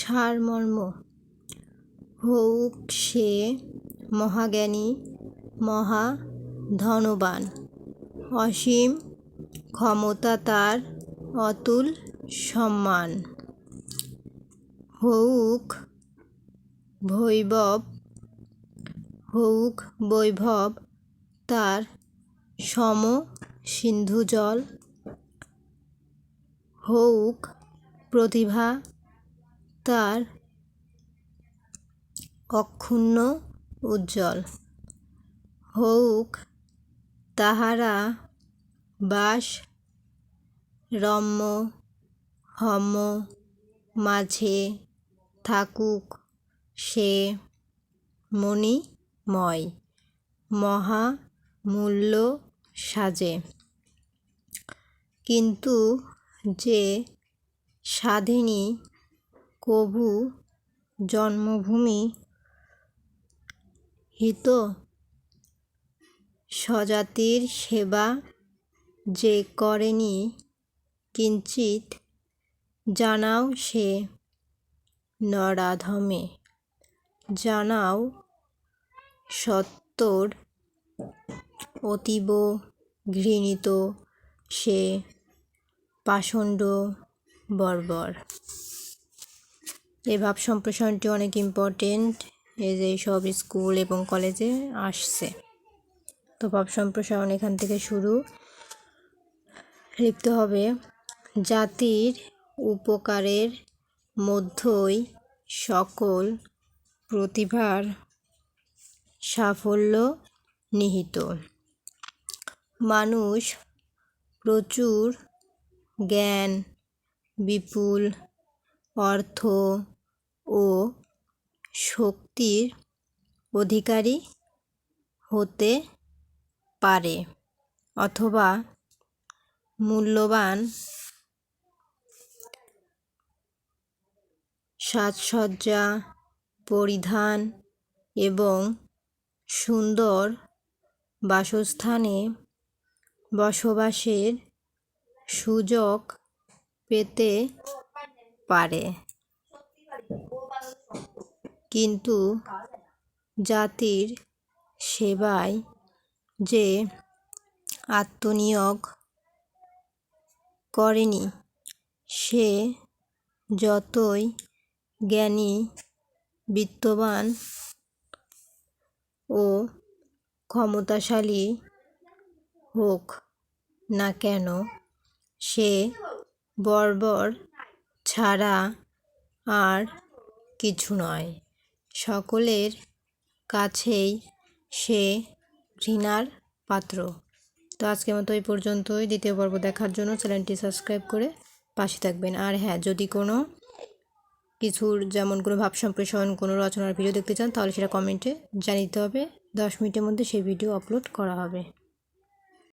সারমর্ম। হউক সে মহাজ্ঞানী, মহা ধনবান। অসীম ক্ষমতা তার অতুল সম্মান। হউক ভৈবব হউক বৈভব তার সম সিন্ধু জল হউক প্রতিভা তার অক্ষুণ্ণ উজ্জ্বল। হউক, তাহারা বাস, রম্য হম মাঝে থাকুক সে মণিময়, মহামূল্য সাজে। কিন্তু যে সাধেনি কভু জন্মভূমি হিত স্বজাতির সেবা যে করেনি কিঞ্চিৎ জানাও সে নরাধমে। জানাও সত্তর অতীব ঘৃণিত সে পাষণ্ড বর্বর। এই ভাব সম্প্রসারণটি অনেক ইম্পর্টেন্ট এই যে সব স্কুল এবং কলেজে আসছে। তো ভাব সম্প্রসারণ এখান থেকে শুরু। লিখতে হবে। জাতির উপকারের মধ্যই সকল প্রতিভার সাফল্য নিহিত। মানুষ প্রচুর জ্ঞান, বিপুল অর্থ ও শক্তির অধিকারী হতে পারে অথবা মূল্যবান সাজসজ্জা, পরিধান এবং সুন্দর বাসস্থানে বসবাসের সুযোগ পেতে পারে। কিন্তু জাতির সেবায় যে আত্মনিয়োগ করেনি, সে যতই জ্ঞানী, বিত্তবান ও ক্ষমতাশালী হোক না কেন, সে বর্বর ছাড়া আর কিছু নয়। সকলের কাছেই সে ঘৃণার পাত্র। তো আজকের মতো এই পর্যন্তই। দ্বিতীয় পর্ব দেখার জন্য চ্যানেলটি সাবস্ক্রাইব করে পাশে থাকবেন। আর হ্যাঁ যদি কোনো কিছুর যেমন কোনো ভাব সম্প্রসারণ, কোনো রচনার ভিডিও দেখতে চান, তাহলে সেটা কমেন্টে জানিয়ে দিতে হবে। দশ মিনিটের মধ্যে সেই ভিডিও আপলোড করা হবে।